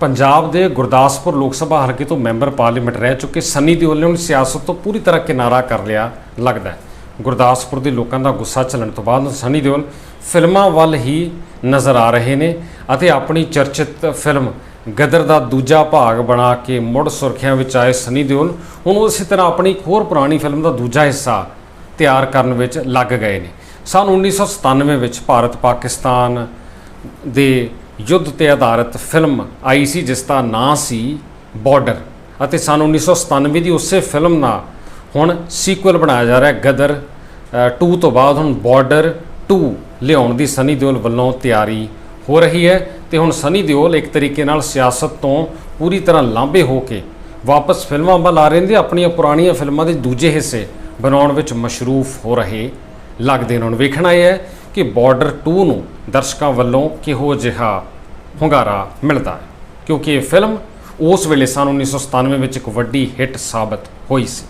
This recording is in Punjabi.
ਪੰਜਾਬ ਦੇ ਗੁਰਦਾਸਪੁਰ ਲੋਕ ਸਭਾ ਹਲਕੇ ਤੋਂ ਮੈਂਬਰ ਪਾਰਲੀਮੈਂਟ ਰਹਿ ਚੁੱਕੇ ਸੰਨੀ ਦਿਓਲ ਨੇ ਹੁਣ ਸਿਆਸਤ ਤੋਂ ਪੂਰੀ ਤਰ੍ਹਾਂ ਕਿਨਾਰਾ ਕਰ ਲਿਆ ਲੱਗਦਾ ਗੁਰਦਾਸਪੁਰ ਦੇ ਲੋਕਾਂ ਦਾ ਗੁੱਸਾ ਚੱਲਣ ਤੋਂ ਬਾਅਦ ਸੰਨੀ ਦਿਓਲ ਫਿਲਮਾਂ ਵੱਲ ਹੀ ਨਜ਼ਰ ਆ ਰਹੇ ਨੇ ਅਤੇ ਆਪਣੀ ਚਰਚਿਤ ਫਿਲਮ ਗਦਰ ਦਾ ਦੂਜਾ ਭਾਗ ਬਣਾ ਕੇ ਮੁੜ ਸੁਰਖੀਆਂ ਵਿੱਚ ਆਏ ਸੰਨੀ ਦਿਓਲ ਹੁਣ ਉਸੇ ਤਰ੍ਹਾਂ ਆਪਣੀ ਇੱਕ ਹੋਰ ਪੁਰਾਣੀ ਫਿਲਮ ਦਾ ਦੂਜਾ ਹਿੱਸਾ ਤਿਆਰ ਕਰਨ ਵਿੱਚ ਲੱਗ ਗਏ ਨੇ। ਸਨ 1997 ਵਿੱਚ ਭਾਰਤ ਪਾਕਿਸਤਾਨ ਦੇ ਯੁੱਧ ਤੇ ਆਧਾਰਿਤ ਫਿਲਮ ਆਈ ਸੀ, ਜਿਸ ਦਾ ਨਾਂ ਸੀ ਬਾਰਡਰ ਅਤੇ ਸਨ 1997 ਦੀ ਉਸੇ ਫਿਲਮ ਨਾਲ ਹੁਣ ਸੀਕੁਅਲ ਬਣਾਇਆ ਜਾ ਰਿਹਾ ਗਦਰ 2 ਤੋਂ ਬਾਅਦ ਹੁਣ ਬਾਰਡਰ 2 ਲਿਆਉਣ ਦੀ ਸਨੀ ਦਿਓਲ ਵੱਲੋਂ ਤਿਆਰੀ ਹੋ ਰਹੀ ਹੈ ਤੇ ਹੁਣ ਸਨੀ ਦਿਓਲ ਇੱਕ ਤਰੀਕੇ ਨਾਲ ਸਿਆਸਤ ਤੋਂ ਪੂਰੀ ਤਰ੍ਹਾਂ ਲਾਂਭੇ ਹੋ ਕੇ ਵਾਪਸ ਫਿਲਮਾਂ ਵੱਲ ਆ ਰਹੇ ਨੇ। ਆਪਣੀਆਂ ਪੁਰਾਣੀਆਂ ਫਿਲਮਾਂ ਦੇ ਦੂਜੇ ਹਿੱਸੇ ਬਣਾਉਣ ਵਿੱਚ ਮਸ਼ਰੂਫ ਹੋ ਰਹੇ, ਲੱਗਦੇ ਨੇ। ਹੁਣ ਵੇਖਣਾ ਇਹ ਹੈ ਕਿ ਬਾਰਡਰ 2 ਨੂੰ ਦਰਸ਼ਕਾਂ ਵੱਲੋਂ ਕਿਹੋ ਜਿਹਾ ਹੁੰਗਾਰਾ ਮਿਲਦਾ ਹੈ? ਕਿਉਂਕਿ ਇਹ ਫਿਲਮ ਉਸ ਵੇਲੇ ਸਨ 1997 ਵਿੱਚ ਇੱਕ ਵੱਡੀ ਹਿੱਟ ਸਾਬਤ ਹੋਈ ਸੀ।